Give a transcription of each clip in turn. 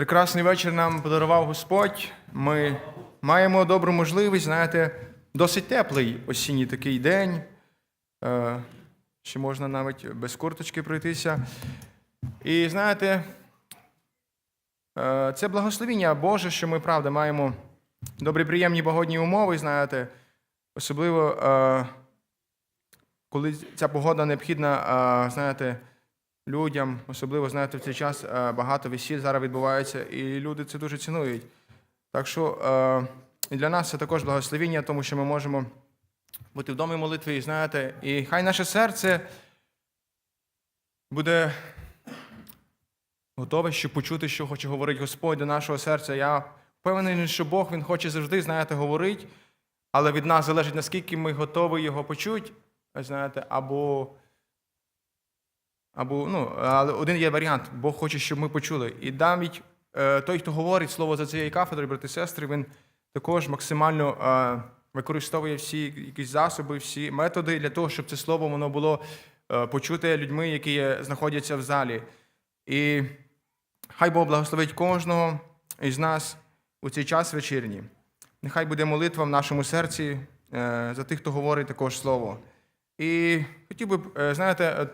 Прекрасний вечір нам подарував Господь. Ми маємо добру можливість, знаєте, досить теплий осінній такий день. Е, Ще можна навіть без курточки пройтися. І знаєте, е, це благословіння Боже, що ми правда маємо добрі, приємні погодні умови, знаєте, особливо е, коли ця погода необхідна, знаєте, людям, особливо, знаєте, в цей час е, багато весіль зараз відбувається, і люди це дуже цінують. Так що е, і для нас це також благословіння, тому що ми можемо бути в домі молитви, і знаєте, і хай наше серце буде готове, щоб почути, що хоче говорити Господь до нашого серця. Я впевнений, що Бог Він хоче завжди, знаєте, говорити, але від нас залежить, наскільки ми готові його почути, знаєте, або. Або, ну, але один є варіант, Бог хоче, щоб ми почули. І навіть е, той, хто говорить слово за цією кафедрою, брати і сестри, він також максимально е, використовує всі якісь засоби, всі методи для того, щоб це слово воно було е, почуте людьми, які знаходяться в залі. І хай Бог благословить кожного із нас у цей час вечірній. Нехай буде молитва в нашому серці за тих, хто говорить також слово. І хотів би, знаєте,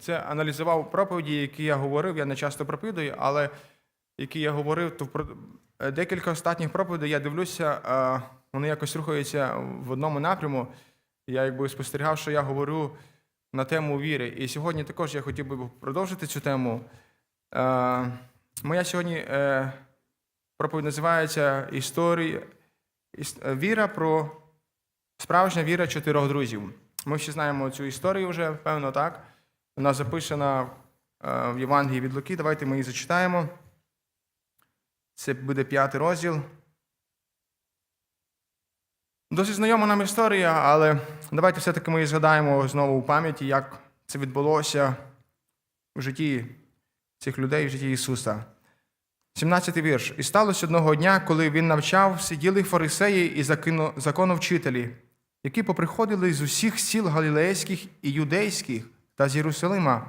це аналізував проповіді, які я говорив. Я не часто проповідую, але які я говорив, то е, декілька останніх проповідей я дивлюся, е, вони якось рухаються в одному напряму. Я якби спостерігав, що я говорю на тему віри. І сьогодні також я хотів би продовжити цю тему. Е, Моя сьогодні проповідь називається Історія віра про справжня віра чотирьох друзів. Ми всі знаємо цю історію вже, певно, так? Вона записана е, в Євангелії від Луки. Давайте ми її зачитаємо. Це буде п'ятий розділ. Досить знайома нам історія, але давайте все-таки ми її згадаємо знову у пам'яті, як це відбулося в житті цих людей, в житті Ісуса. 17 вірш. І сталося одного дня, коли він навчав, сиділи фарисеї і законовчителі, які поприходили з усіх сіл галілейських і юдейських та з Єрусалима.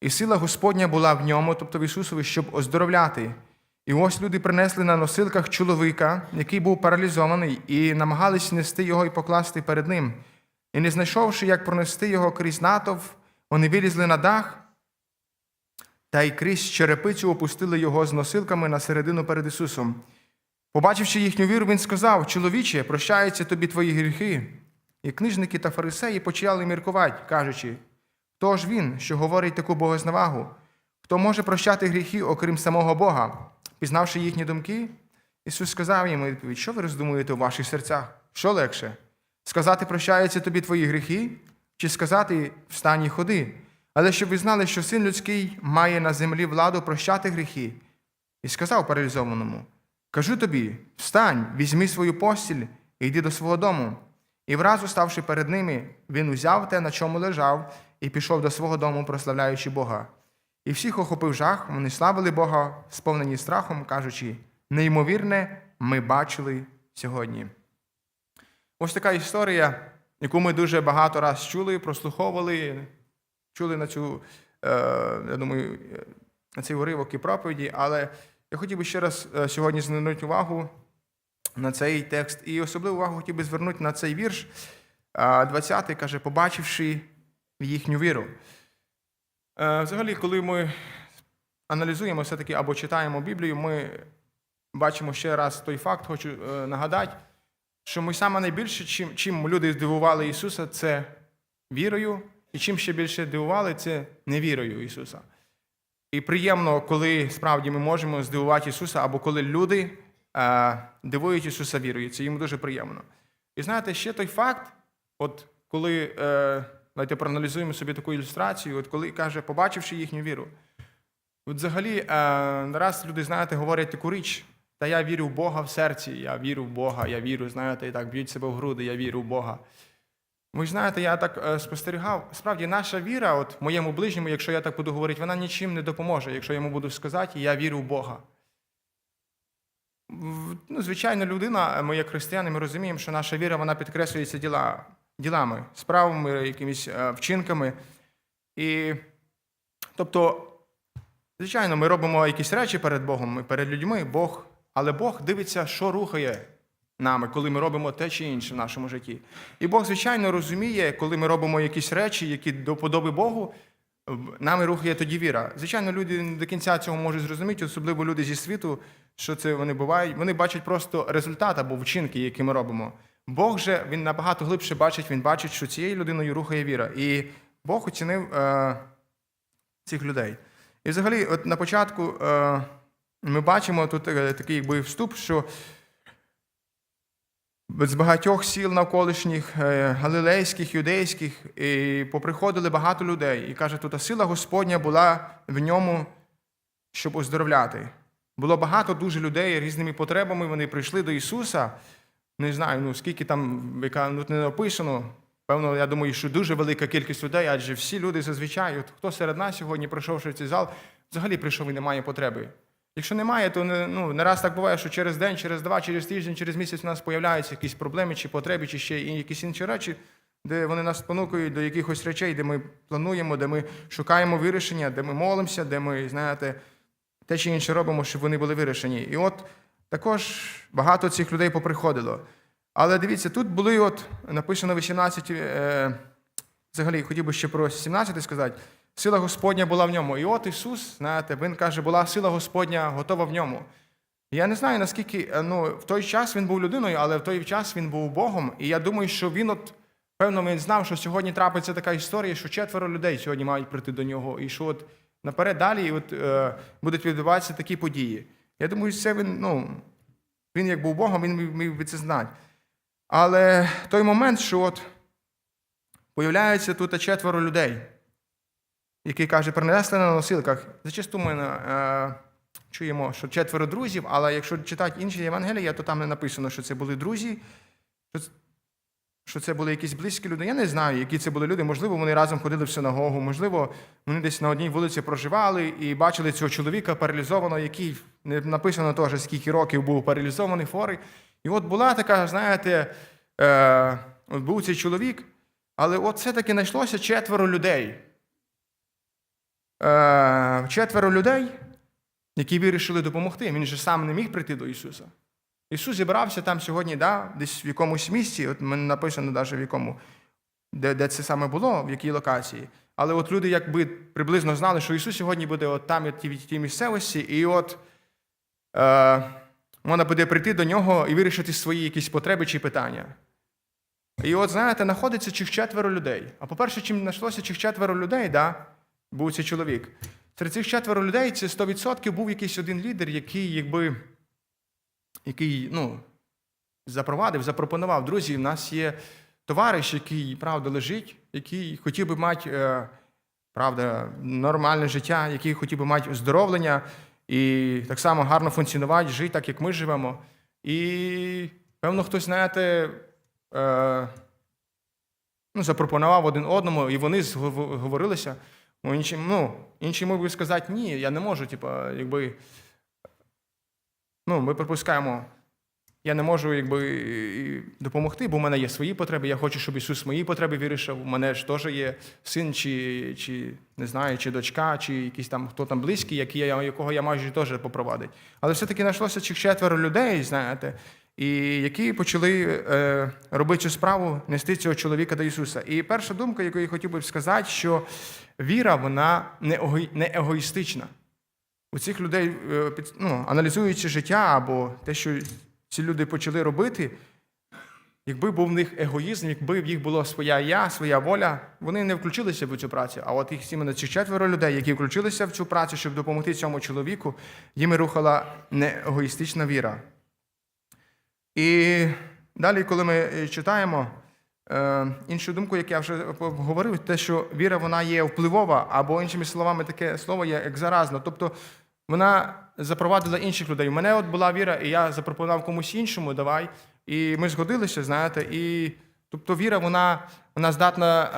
І сила Господня була в ньому, тобто в Ісусові, щоб оздоровляти. І ось люди принесли на носилках чоловіка, який був паралізований, і намагались нести його і покласти перед ним. І не знайшовши, як пронести його крізь натовп, вони вилізли на дах та й крізь черепицю опустили його з носилками на середину перед Ісусом. Побачивши їхню віру, він сказав: Чоловіче, прощаються тобі твої гріхи. І книжники та фарисеї почали міркувати, кажучи: хто ж він, що говорить таку богознавагу? Хто може прощати гріхи, окрім самого Бога? Пізнавши їхні думки, Ісус сказав їм відповідь, що ви роздумуєте у ваших серцях? Що легше? Сказати прощаються тобі твої гріхи, чи сказати встань і ходи? Але щоб ви знали, що син людський має на землі владу прощати гріхи. І сказав паралізованому: Кажу тобі, встань, візьми свою постіль і йди до свого дому. І вразу, ставши перед ними, він узяв те, на чому лежав, і пішов до свого дому, прославляючи Бога. І всіх охопив жах, вони славили Бога, сповнені страхом, кажучи: неймовірне, ми бачили сьогодні. Ось така історія, яку ми дуже багато раз чули, прослуховували, чули на цю, е, я думаю, на цей уривок і проповіді, але я хотів би ще раз е, сьогодні звернути увагу на цей текст. І особливу увагу хотів би звернути на цей вірш. 20 каже, побачивши їхню віру. Е, Взагалі, коли ми аналізуємо все-таки або читаємо Біблію, ми бачимо ще раз той факт, хочу е, нагадати, що ми саме найбільше, чим, чим люди здивували Ісуса, це вірою, і чим ще більше дивували, це невірою Ісуса. І приємно, коли справді ми можемо здивувати Ісуса, або коли люди дивують Ісуса вірою. Це їм дуже приємно. І знаєте, ще той факт, от коли е, давайте проаналізуємо собі таку ілюстрацію, от коли каже, побачивши їхню віру. От взагалі, е, раз люди, знаєте, говорять таку річ, та я вірю в Бога в серці, я вірю в Бога, я вірю, знаєте, і так б'ють себе в груди, я вірю в Бога. Ви знаєте, я так е, спостерігав, справді наша віра, от моєму ближньому, якщо я так буду говорити, вона нічим не допоможе, якщо я йому буду сказати, я вірю в Бога. Ну, звичайно, людина, ми як християни, ми розуміємо, що наша віра вона підкреслюється діла, ділами, справами, якимись е, вчинками. І, тобто, Звичайно, ми робимо якісь речі перед Богом, ми перед людьми, Бог, але Бог дивиться, що рухає нами, коли ми робимо те чи інше в нашому житті. І Бог, звичайно, розуміє, коли ми робимо якісь речі, які до подоби Богу, нами рухає тоді віра. Звичайно, люди не до кінця цього можуть зрозуміти, особливо люди зі світу, що це вони бувають. Вони бачать просто результат або вчинки, які ми робимо. Бог же він набагато глибше бачить, він бачить, що цією людиною рухає віра. І Бог оцінив е, цих людей. І взагалі, от на початку е, ми бачимо тут е, такий якби вступ, що з багатьох сіл навколишніх, е, галилейських, юдейських, і поприходили багато людей. І каже, тут сила Господня була в ньому, щоб оздоровляти. Було багато дуже людей різними потребами. Вони прийшли до Ісуса. Не знаю, ну скільки там, яка ну, не написано. Певно, я думаю, що дуже велика кількість людей, адже всі люди зазвичай, от хто серед нас сьогодні, прийшовши в цей зал, взагалі прийшов і немає потреби. Якщо немає, то не, ну, не раз так буває, що через день, через два, через тиждень, через місяць у нас з'являються якісь проблеми чи потреби, чи ще якісь інші речі, де вони нас спонукують до якихось речей, де ми плануємо, де ми шукаємо вирішення, де ми молимося, де ми, знаєте, те чи інше робимо, щоб вони були вирішені. І от також багато цих людей поприходило. Але дивіться, тут були от написано 18, е, взагалі хотів би ще про 17 сказати. Сила Господня була в ньому. І от Ісус, знаєте, Він каже, була сила Господня готова в ньому. Я не знаю, наскільки е, ну, в той час він був людиною, але в той час він був Богом. І я думаю, що він от, певно, він знав, що сьогодні трапиться така історія, що четверо людей сьогодні мають прийти до нього. І що от наперед далі от, е, будуть відбуватися такі події. Я думаю, це він, ну, він як був Богом, він міг- би це знати. Але той момент, що от появляється тут четверо людей, які каже, принесли на носилках. Зачасту ми е, чуємо, що четверо друзів, але якщо читати інші Євангелія, то там не написано, що це були друзі, що, це були якісь близькі люди. Я не знаю, які це були люди. Можливо, вони разом ходили в синагогу, можливо, вони десь на одній вулиці проживали і бачили цього чоловіка паралізованого, який не написано теж, скільки років був паралізований хворий. І от була така, знаєте, е, от був цей чоловік, але от все-таки знайшлося четверо людей. Е, четверо людей, які вирішили допомогти. Він же сам не міг прийти до Ісуса. Ісус зібрався там сьогодні, да, десь в якомусь місці, от мене написано навіть в якому, де, де це саме було, в якій локації. Але от люди якби приблизно знали, що Ісус сьогодні буде от там, в тій, місцевості, і от е, можна буде прийти до нього і вирішити свої якісь потреби чи питання. І от, знаєте, знаходиться чих четверо людей. А по-перше, чим знайшлося чих четверо людей, да, був цей чоловік. Серед цих четверо людей це 100% був якийсь один лідер, який, якби, який ну, запровадив, запропонував. Друзі, в нас є товариш, який, правда, лежить, який хотів би мати, е, правда, нормальне життя, який хотів би мати оздоровлення і так само гарно функціонувати, жити так, як ми живемо. І, певно, хтось, знаєте, е, ну, запропонував один одному, і вони зговорилися. Ну, інші, ну, інші мог би сказати, ні, я не можу, типа, якби. Ну, ми припускаємо, я не можу якби, допомогти, бо в мене є свої потреби. Я хочу, щоб Ісус мої потреби вирішив. У мене ж теж є син, чи, чи не знаю, чи дочка, чи якийсь там хто там близький, який я, якого я можу теж попровадити. Але все-таки знайшлося четверо людей, знаєте, і які почали е, робити цю справу, нести цього чоловіка до Ісуса. І перша думка, яку я хотів би сказати, що віра, вона не егоїстична. У цих людей, е, ну, аналізуючи життя або те, що ці люди почали робити, якби був в них егоїзм, якби в їх була своя я, своя воля, вони не включилися в цю працю. А от їх саме ці четверо людей, які включилися в цю працю, щоб допомогти цьому чоловіку, їм рухала не егоїстична віра. І далі, коли ми е, читаємо е, іншу думку, як я вже говорив, те, що віра вона є впливова, або іншими словами, таке слово є як заразна. Тобто вона запровадила інших людей. У мене от була віра, і я запропонував комусь іншому, давай. І ми згодилися, знаєте, і тобто віра, вона, вона здатна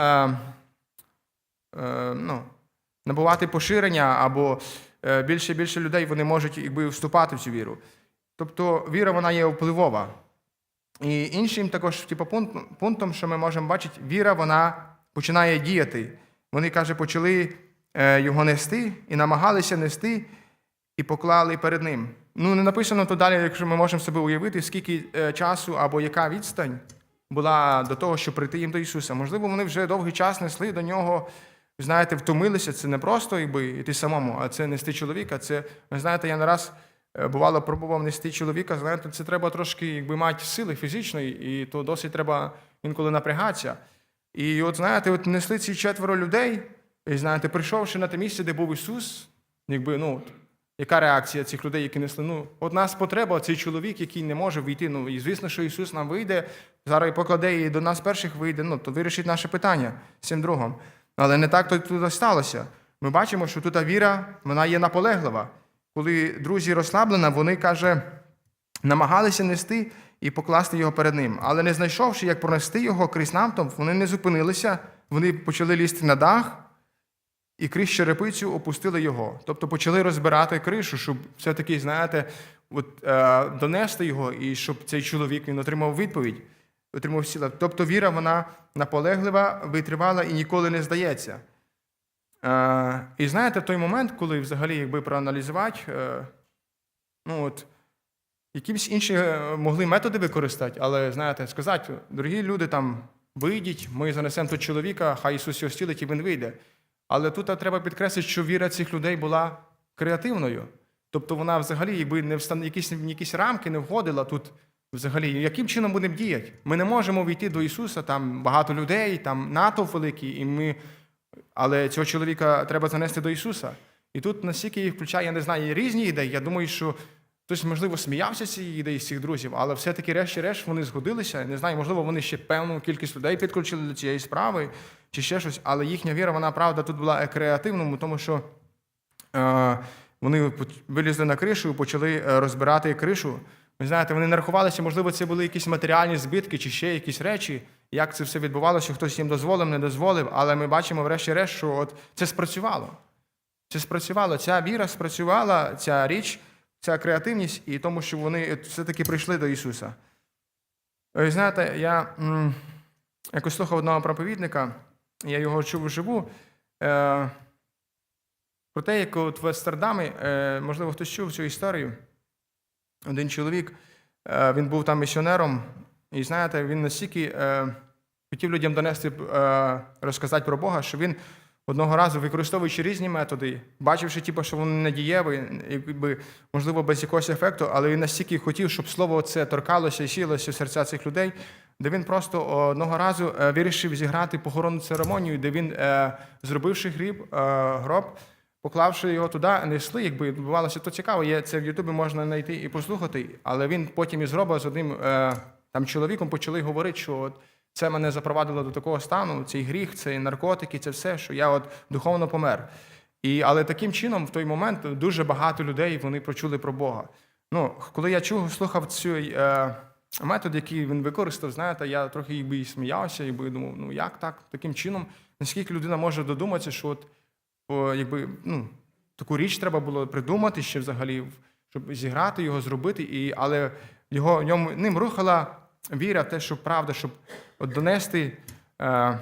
е, е, ну, набувати поширення, або е, більше і більше людей вони можуть якби, вступати в цю віру. Тобто віра вона є впливова. І іншим також типу, пункт, пунктом, що ми можемо бачити, віра вона починає діяти. Вони, каже, почали е, його нести, і намагалися нести, і поклали перед ним. Ну, не написано то далі, якщо ми можемо собі уявити, скільки е, часу або яка відстань була до того, щоб прийти їм до Ісуса. Можливо, вони вже довгий час несли до нього, знаєте, втомилися. Це не просто якби, йти самому, а це нести чоловіка. Це, ви знаєте, я не раз е, бувало пробував нести чоловіка. Знаєте, це треба трошки якби, мати сили фізичної, і то досить треба інколи напрягатися. І от знаєте, от несли ці четверо людей, і знаєте, прийшовши на те місце, де був Ісус, якби, ну, яка реакція цих людей, які несли? Ну, от нас потреба, цей чоловік, який не може вийти. Ну, і звісно, що Ісус нам вийде, зараз і покладе, і до нас перших вийде, ну, то вирішить наше питання з цим другом. Але не так то тут сталося. Ми бачимо, що тут віра, вона є наполеглива. Коли друзі розслаблена, вони каже, намагалися нести і покласти його перед ним. Але не знайшовши, як пронести його крізь натовп, вони не зупинилися, вони почали лізти на дах і крізь черепицю опустили його. Тобто почали розбирати кришу, щоб все-таки, знаєте, от, е, донести його, і щоб цей чоловік він отримав відповідь, отримав сила. Тобто віра, вона наполеглива, витривала і ніколи не здається. Е, і знаєте, в той момент, коли взагалі, якби проаналізувати, е, ну от, якісь інші е, могли методи використати, але знаєте, сказати, дорогі люди, там вийдіть, ми занесемо тут чоловіка, хай Ісус його зцілить і він вийде. Але тут треба підкреслити, що віра цих людей була креативною. Тобто вона взагалі, якби не в якісь, якісь рамки не входила тут. Взагалі, яким чином будемо діяти? Ми не можемо війти до Ісуса, там багато людей, там натовп великий, і ми... але цього чоловіка треба занести до Ісуса. І тут настільки їх включає, я не знаю, різні ідеї. Я думаю, що хтось, можливо, сміявся з цієї ідеї з цих друзів, але все-таки, решті-решт, вони згодилися. Не знаю, можливо, вони ще певну кількість людей підключили до цієї справи чи ще щось, але їхня віра, вона правда тут була е, креативною, тому що е, вони вилізли на кришу і почали е, розбирати кришу. Ви знаєте, вони не рахувалися, можливо, це були якісь матеріальні збитки чи ще якісь речі. Як це все відбувалося, хтось їм дозволив, не дозволив, але ми бачимо, врешті-решт, що от це спрацювало. Це спрацювало. Ця віра спрацювала, ця річ, ця креативність, і тому, що вони все-таки прийшли до Ісуса. Ви знаєте, я якось слухав одного проповідника, я його чув вживу. Е, про те, як от в Естердамі, е, можливо, хтось чув цю історію. Один чоловік, е, він був там місіонером, і знаєте, він настільки хотів людям донести, розказати про Бога, що він одного разу, використовуючи різні методи, бачивши, типу, що вони недієві, якби, можливо, без якогось ефекту, але він настільки хотів, щоб слово це торкалося і сілося в серця цих людей, де він просто одного разу е, вирішив зіграти похоронну церемонію, де він, е, зробивши гріб, е, гроб, поклавши його туди, несли, якби відбувалося то цікаво. Є це в Ютубі можна знайти і послухати. Але він потім із гроба з одним там чоловіком почали говорити, що от це мене запровадило до такого стану, цей гріх, це наркотики, це все, що я от духовно помер. І, але таким чином, в той момент дуже багато людей вони почули про Бога. Ну, коли я чув, слухав цю метод, який він використав, знаєте, я трохи якби і сміявся, і би думав, ну як так, таким чином, наскільки людина може додуматися, що от якби, ну, таку річ треба було придумати ще взагалі, щоб зіграти його, зробити, і, але його, ньому, ним рухала віра в те, що правда, щоб от донести е,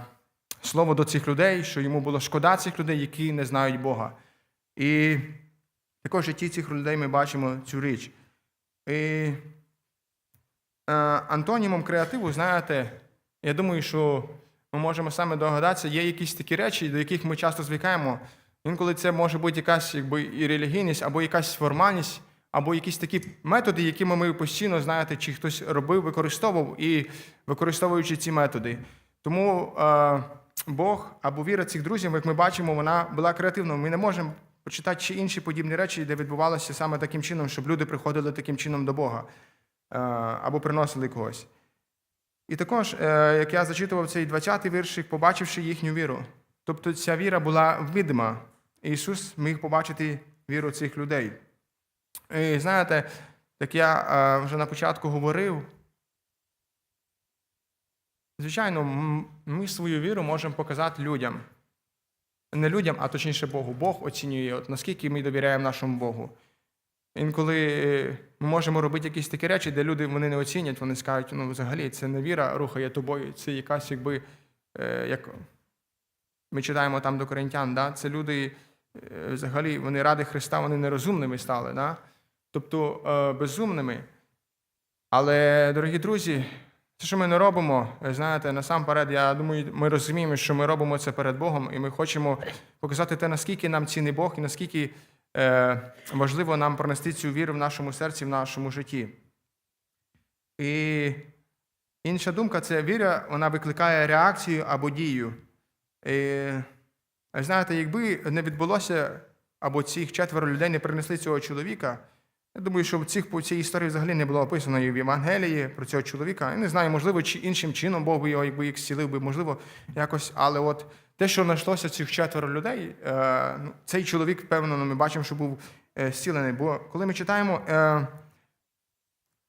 слово до цих людей, що йому було шкода цих людей, які не знають Бога. І також в житті цих людей ми бачимо цю річ. І антонімом креативу, знаєте, я думаю, що ми можемо саме догадатися, є якісь такі речі, до яких ми часто звикаємо. Інколи це може бути якась якби, і релігійність, або якась формальність, або якісь такі методи, якими ми постійно, знаєте, чи хтось робив, використовував і використовуючи ці методи. Тому е, Бог або віра цих друзів, як ми бачимо, вона була креативною. Ми не можемо почитати ще інші подібні речі, де відбувалося саме таким чином, щоб люди приходили таким чином до Бога е, або приносили когось. І також, е, як я зачитував цей 20-й віршик, побачивши їхню віру. Тобто ця віра була видима. Ісус міг побачити віру цих людей. І знаєте, як я е, вже на початку говорив, звичайно, ми свою віру можемо показати людям. Не людям, а точніше Богу. Бог оцінює, от наскільки ми довіряємо нашому Богу. Інколи ми можемо робити якісь такі речі, де люди вони не оцінять, вони скажуть, ну взагалі це не віра рухає тобою, це якась якби е, як Ми читаємо там до коринтян, да? це люди, е, взагалі, вони ради Христа, вони нерозумними стали, да? тобто е, безумними. Але, дорогі друзі, те, що ми не робимо, знаєте, насамперед, я думаю, ми розуміємо, що ми робимо це перед Богом, і ми хочемо показати те, наскільки нам цінний Бог і наскільки важливо нам пронести цю віру в нашому серці, в нашому житті. І інша думка це віра, вона викликає реакцію або дію. І, знаєте, якби не відбулося, або цих четверо людей не принесли цього чоловіка, я думаю, що цих, по цій історії взагалі не було описано і в Євангелії про цього чоловіка. Я не знаю, можливо, чи іншим чином Бог би його якби їх зцілив би, можливо, якось. Але от те, що знайшлося цих четверо людей, е, ну, цей чоловік, впевнено, ми бачимо, що був е, зцілений. Бо коли ми читаємо е,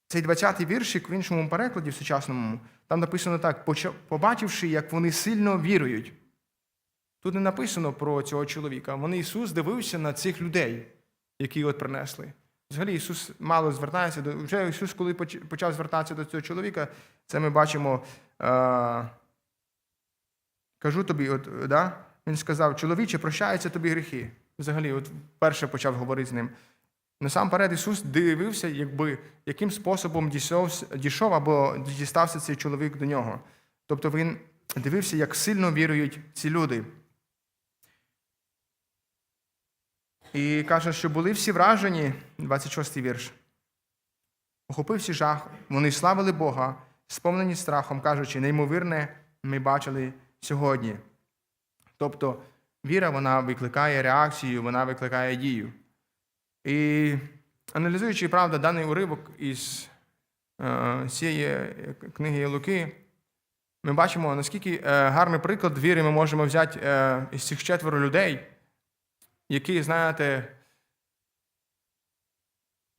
цей 20-й віршик в іншому перекладі, в сучасному, там написано так: побачивши, як вони сильно вірують. Тут не написано про цього чоловіка. Вони Ісус дивився на цих людей, які от принесли. Взагалі Ісус мало звертається до. Вже Ісус, коли почав звертатися до цього чоловіка, це ми бачимо. Е, кажу тобі, от, да? він сказав: чоловіче, прощаються тобі гріхи. Взагалі, от перше почав говорити з ним. Насамперед Ісус дивився, якби, яким способом дійшов, дійшов або дістався цей чоловік до нього. Тобто він дивився, як сильно вірують ці люди. І каже, що були всі вражені, 26 вірш. Охопився жах, вони славили Бога, сповнені страхом, кажучи, неймовірне ми бачили сьогодні. Тобто віра вона викликає реакцію, вона викликає дію. І аналізуючи, правда, даний уривок із е, цієї книги Луки, ми бачимо, наскільки е, гарний приклад віри ми можемо взяти е, із цих четверо людей, які, знаєте,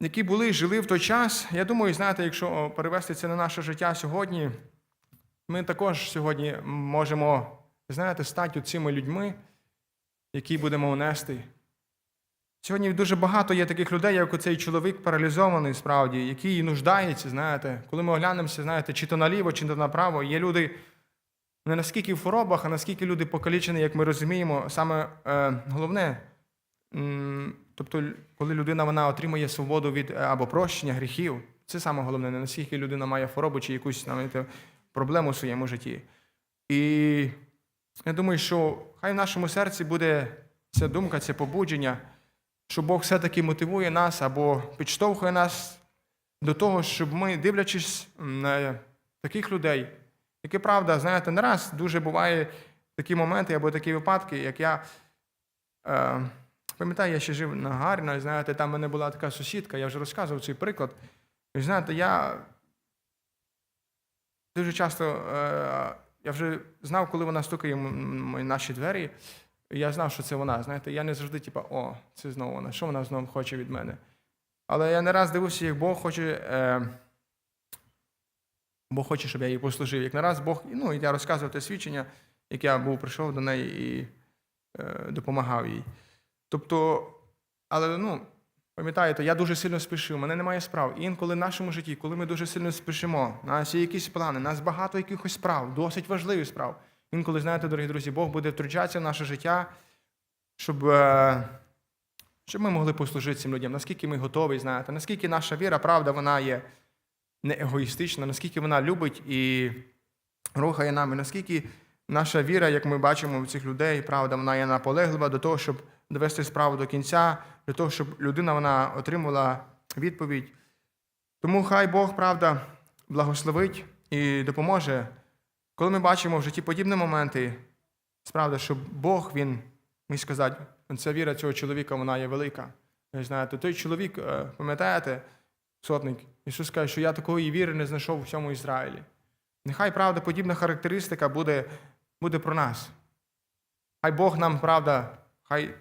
які були, жили в той час. Я думаю, знаєте, якщо перевести це на наше життя сьогодні, ми також сьогодні можемо, знаєте, стати цими людьми, які будемо нести. Сьогодні дуже багато є таких людей, як оцей чоловік паралізований, справді, який нуждається, знаєте, коли ми оглянемося, знаєте, чи то наліво, чи то направо, є люди не наскільки в хворобах, а наскільки люди покалічені, як ми розуміємо, саме е, головне, тобто, коли людина вона отримує свободу від е, або прощення гріхів, це саме головне, не наскільки людина має хворобу чи якусь знаєте, проблему в своєму житті. І я думаю, що хай в нашому серці буде ця думка, це побудження, що Бог все-таки мотивує нас або підштовхує нас до того, щоб ми, дивлячись на таких людей, які правда, знаєте, не раз дуже буває такі моменти або такі випадки, як я е, пам'ятаю, я ще жив на Гарно, знаєте, там в мене була така сусідка, я вже розказував цей приклад. І знаєте, я дуже часто е, я вже знав, коли вона стукає наші двері. Я знав, що це вона. Знаєте, я не завжди, типа, о, це знову вона. Що вона знову хоче від мене? Але я не раз дивився, як Бог хоче. Е, Бог хоче, щоб я їй послужив. Як не раз Бог, ну, я розказував те свідчення, як я був прийшов до неї і е, допомагав їй. Тобто, але ну, пам'ятаєте, я дуже сильно спішив, мене немає справ. І інколи в нашому житті, коли ми дуже сильно спішимо, у нас є якісь плани, у нас багато якихось справ, досить важливих справ. Інколи, знаєте, дорогі друзі, Бог буде втручатися в наше життя, щоб, е, щоб ми могли послужити цим людям, наскільки ми готові, знаєте, наскільки наша віра, правда, вона є не егоїстична, наскільки вона любить і рухає нами, наскільки наша віра, як ми бачимо в цих людей, правда, вона є наполеглива до того, щоб довести справу до кінця, для того, щоб людина вона отримала відповідь. Тому хай Бог, правда, благословить і допоможе. Коли ми бачимо в житті подібні моменти, справді, що Бог, він, міг сказати, ця віра цього чоловіка, вона є велика. Ви знаєте, той чоловік, е, пам'ятаєте, сотник, Ісус каже, що я такої віри не знайшов у всьому Ізраїлі. Нехай, правда, подібна характеристика буде, буде про нас. Хай Бог нам, правда, хай,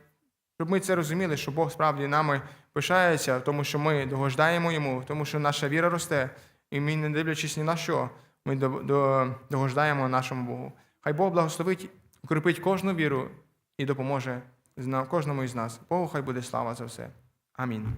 щоб ми це розуміли, що Бог справді нами пишається, тому що ми догождаємо Йому, тому що наша віра росте, і ми, не дивлячись ні на що, ми до, до, догождаємо нашому Богу. Хай Бог благословить, укріпить кожну віру і допоможе кожному із нас. Богу хай буде слава за все. Амінь.